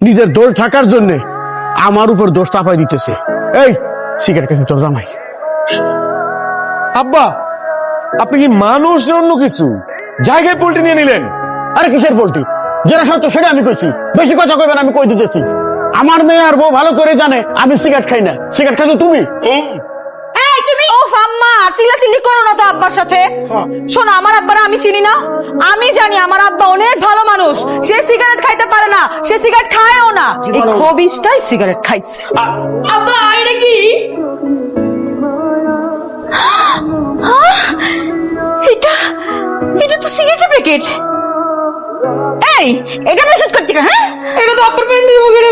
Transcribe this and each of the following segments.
নিজের দোষ থাকার জন্য আমার উপর দোষ চাপাই দিতেছে। এই সিগারেট খেয়েছে তোর জামাই। আব্বা আপনি কি মানুষ না অন্য কিছু? জায়গায় পোল্ট্রি নিয়ে নিলেন। আরে কিসের পোল্ট্রি? যেটা সত্য সেটা আমি কইছি। বেশি কথা কইবেন আমি কই দিতেছি। আমার মেয়ে আর বউ ভালো করে জানে আমি সিগারেট খাই না। সিগারেট খাইছো তুমি? চিল্লাচিল্লি করো না তো আব্বার সাথে। শোনো আমার আব্বারা আমি চিনি না। আমি জানি আমার আব্বা অনেক ভালো মানুষ। সে সিগারেট খাইতে পারে না সে সিগারেট খায়ও না। এই খবিসটাই সিগারেট খাইছে। আব্বা এটা কি? এটা এটা তো সিগারেটের প্যাকেট। এই এটা মেসেজ করতে হ্যাঁ? এটা তো প্যান্টের পকেটে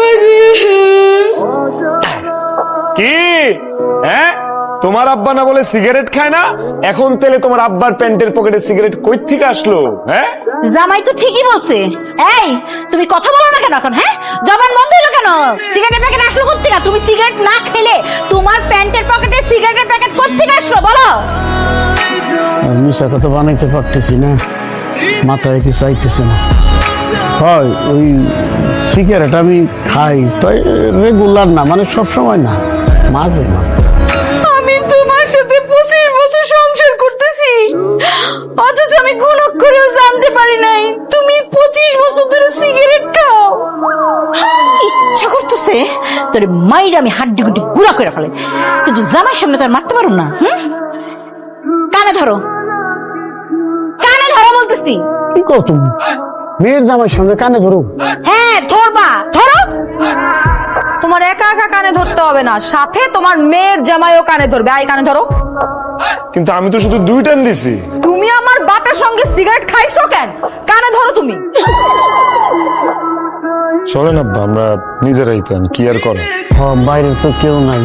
তোমার আব্বা না বলে সিগারেট খায় না? এখন তেলে তোমার আব্বার প্যান্টের পকেটে সিগারেট কই থেকে আসলো? হ্যাঁ? জামাই তো ঠিকই বলছে। এই তুমি কথা বলো না কেন এখন হ্যাঁ? জবান বন্ধ হলো কেন? সিগারেটের প্যাকেট আসলো কোথেকে তুমি সিগারেট না খেলে তোমার প্যান্টের পকেটে সিগারেটের প্যাকেট কোথেকে আসলো বলো? মিশা কথা বানাইতে পারতেছি না। মাথায় কিছু আইতেছে না। হয় ওই সিগারেট আমি খাই তাই রেগুলার না মানে সব সময় না মাঝে মাঝে। জানতে পারি নাই। তুমি পঁচিশ বছর ধরে সিগারেট খাও। ইচ্ছা করতেছে তোর মাইর আমি হাড্ডি গুড্ডি গুড়া করে ফেলে। কিন্তু জামাই সামনে তার মারতে পারো না হুম? কানে ধরো। কানে ধরো বলতেছি। কি কও তুমি? মেয়ের জামাই সঙ্গে কানে ধরো। হ্যাঁ ধরবা। ধরো। তোমার একা একা কানে ধরতে হবে না। সাথে তোমার মেয়ের জামাইও কানে ধরবে। আই কানে ধরো। কিন্তু আমি তো শুধু দুই টান দিছি। চলেন আব্বা আমরা নিজেরাই তো কি আর করা? হ্যাঁ, বাইরে তো কেউ নাই।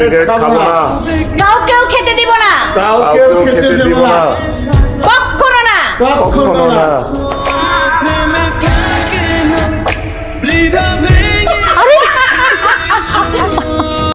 সিগারেট খাব না কাউকেও খেতে দিব না কাউকেও খেতে দিব না কখনো না কখনো না